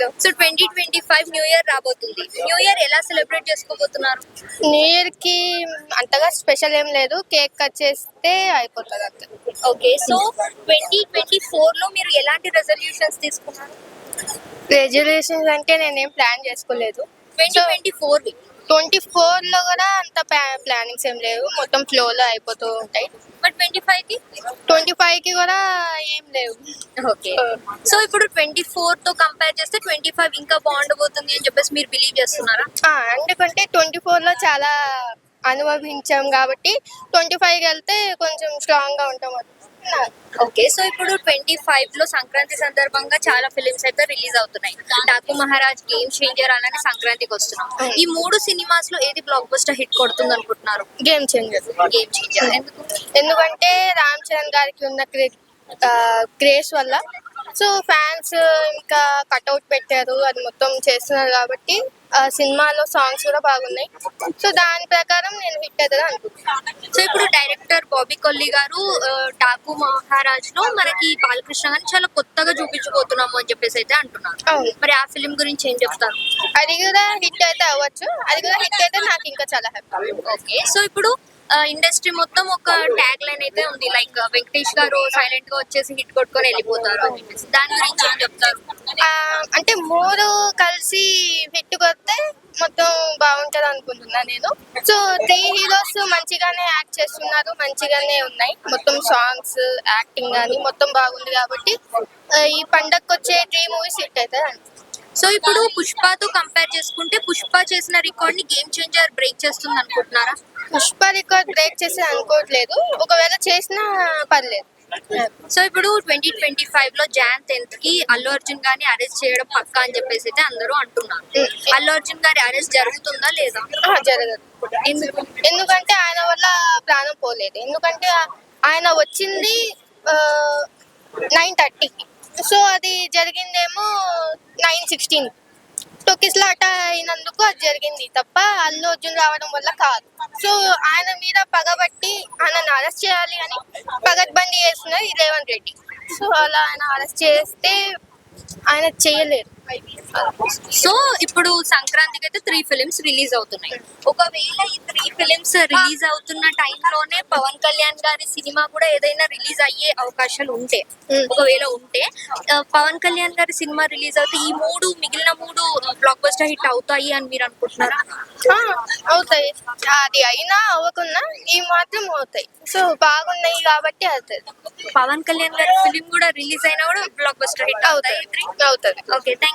So twenty twenty five new year రాబోతుంది. New year ఎలా celebrate చేసుకోబోతున్నారు? న్యూ ఇయర్కి అంతగా స్పెషల్ ఏం లేదు. కేక్ కట్ చేస్తే అయిపోతుంది అంతే. ఓకే సో ట్వంటీ ట్వంటీ ఫోర్లో మీరు ఎలాంటి రెజల్యూషన్స్ తీసుకున్నారు? రెజల్యూషన్స్ అంటే నేనేం ప్లాన్ చేసుకోలేదు. ట్వంటీ ట్వంటీ ఫోర్ ట్వంటీ ఫోర్లో కూడా అంత ప్లానింగ్స్ ఏం లేవు. మొత్తం ఫ్లో లో అయిపోతూ ఉంటాయి. బట్ ట్వంటీ ఫైవ్కి? ట్వంటీ ఫైవ్కి కూడా ఏం లేవు. ఓకే. సో ఇప్పుడు ట్వంటీ ఫోర్తో కంపేర్ చేస్తే ట్వంటీ ఫైవ్ ఇంకా బాగుండబోతుంది అని చెప్పేసి మీరు బిలీవ్ చేస్తున్నారా? ఎందుకంటే ట్వంటీ ఫోర్లో చాలా అనుభవించాం కాబట్టి ట్వంటీ ఫైవ్కి వెళ్తే కొంచెం స్ట్రాంగ్గా ఉంటాం ఓకే సో ఇప్పుడు ట్వంటీ ఫైవ్లో సంక్రాంతి సందర్భంగా చాలా ఫిలిమ్స్ అయితే రిలీజ్ అవుతున్నాయి. డాకు మహారాజ్ గేమ్ చేంజర్ అలానే సంక్రాంతికి వస్తున్నాం. ఈ మూడు సినిమాస్లో ఏది బ్లాక్ బస్టర్ హిట్ కొడుతుంది అనుకుంటున్నారు? గేమ్ చేంజర్ గేమ్ చేంజర్ ఎందుకు? ఎందుకంటే రామ్ చరణ్ గారికి ఉన్న క్రేజ్ వల్ల. సో ఫ్యాన్స్ ఇంకా కట్అవుట్ పెట్టారు. అది మొత్తం చేస్తున్నారు కాబట్టి ఆ సినిమాలో సాంగ్స్ కూడా బాగున్నాయి. సో దాని ప్రకారం నేను హిట్ అవుతుంది అనుకుంటున్నాను. సో ఇప్పుడు డైరెక్టర్ బాబీ కొల్లి గారు డాకు మహారాజ్లో మనకి బాలకృష్ణ గారిని చాలా కొత్తగా చూపించబోతున్నాము అని చెప్పేసి అయితే అంటున్నారు. మరి ఆ ఫిలిం గురించి ఏం చెప్తారు? అది కూడా హిట్ అయితే అవ్వచ్చు. అది కూడా హిట్ అయితే నాకు ఇంకా చాలా హ్యాపీ ఓకే. సో ఇప్పుడు ఇండస్ట్రీ మొత్తం ఒక ట్యాగ్ లైన్ అయితే ఉంది. లైక్ వెంకటేష్ గారు సైలెంట్గా వచ్చేసి హిట్ కొట్టుకొని వెళ్ళిపోతారు అని చెప్పేసి. దాని గురించి ఏం చెప్తారు? అంటే మూడు కలిసి హిట్ కొడితే మొత్తం బాగుంటది అనుకుంటున్నా నేను. సో త్రీ హీరోస్ మంచిగానే యాక్ట్ చేస్తున్నారు మంచిగానే ఉన్నాయి. మొత్తం సాంగ్స్ యాక్టింగ్ కానీ మొత్తం బాగుంది కాబట్టి ఈ పండగకి వచ్చే త్రీ మూవీస్ హిట్ అవుతుంది సో ఇప్పుడు పుష్పతో కంపేర్ చేసుకుంటే పుష్ప చేసిన రికార్డ్ని గేమ్ చేంజర్ బ్రేక్ చేస్తుంది అనుకుంటున్నారా? పుష్ప రికార్డ్ బ్రేక్ చేసి అనుకోవట్లేదు. ఒకవేళ చేసినా పర్లేదు. సో ఇప్పుడు ట్వంటీ ట్వంటీ ఫైవ్లో జాన్ టెన్త్కి అల్లు అర్జున్ గారిని అరెస్ట్ చేయడం పక్కా అని చెప్పేసి అయితే అందరూ అంటున్నారు. అల్లు అర్జున్ గారి అరెస్ట్ జరుగుతుందా లేదా? జరగదు. ఎందుకంటే ఆయన వల్ల ప్రాణం పోలేదు. ఎందుకంటే ఆయన వచ్చింది నైన్ థర్టీకి. సో అది జరిగిందేమో నైన్ సిక్స్టీన్. తొక్కిస్లాట అయినందుకు అది జరిగింది. తప్ప అల్లు అర్జున్ రావడం వల్ల కాదు. సో ఆయన మీద పగబట్టి ఆయనను అరెస్ట్ చేయాలి అని పగడ్బందీ చేస్తున్నది రేవంత్ రెడ్డి. సో అలా ఆయన అరెస్ట్ చేస్తే ఆయన చేయలేరు. సో ఇప్పుడు సంక్రాంతికి అయితే త్రీ ఫిలిమ్స్ రిలీజ్ అవుతున్నాయి. ఒకవేళ ఈ త్రీ ఫిలిమ్స్ రిలీజ్ అవుతున్న టైంలోనే పవన్ కళ్యాణ్ గారి సినిమా కూడా ఏదైనా రిలీజ్ అయ్యే అవకాశాలు ఉంటే. ఒకవేళ ఉంటే పవన్ కళ్యాణ్ గారి సినిమా రిలీజ్ అవుతే ఈ మూడు మిగిలిన మూడు బ్లాక్ బస్టర్ హిట్ అవుతాయి అని మీరు అనుకుంటున్నారా? అవుతాయి. అది అయినా అవ్వకున్నా ఈ మాత్రం అవుతాయి. సో బాగున్నాయి కాబట్టి అవుతుంది పవన్ కళ్యాణ్ గారి ఫిలిం కూడా రిలీజ్ అయినా కూడా బ్లాక్ బస్టర్ హిట్ అవుతాయి. అవుతుంది అవుతుంది ఓకే థ్యాంక్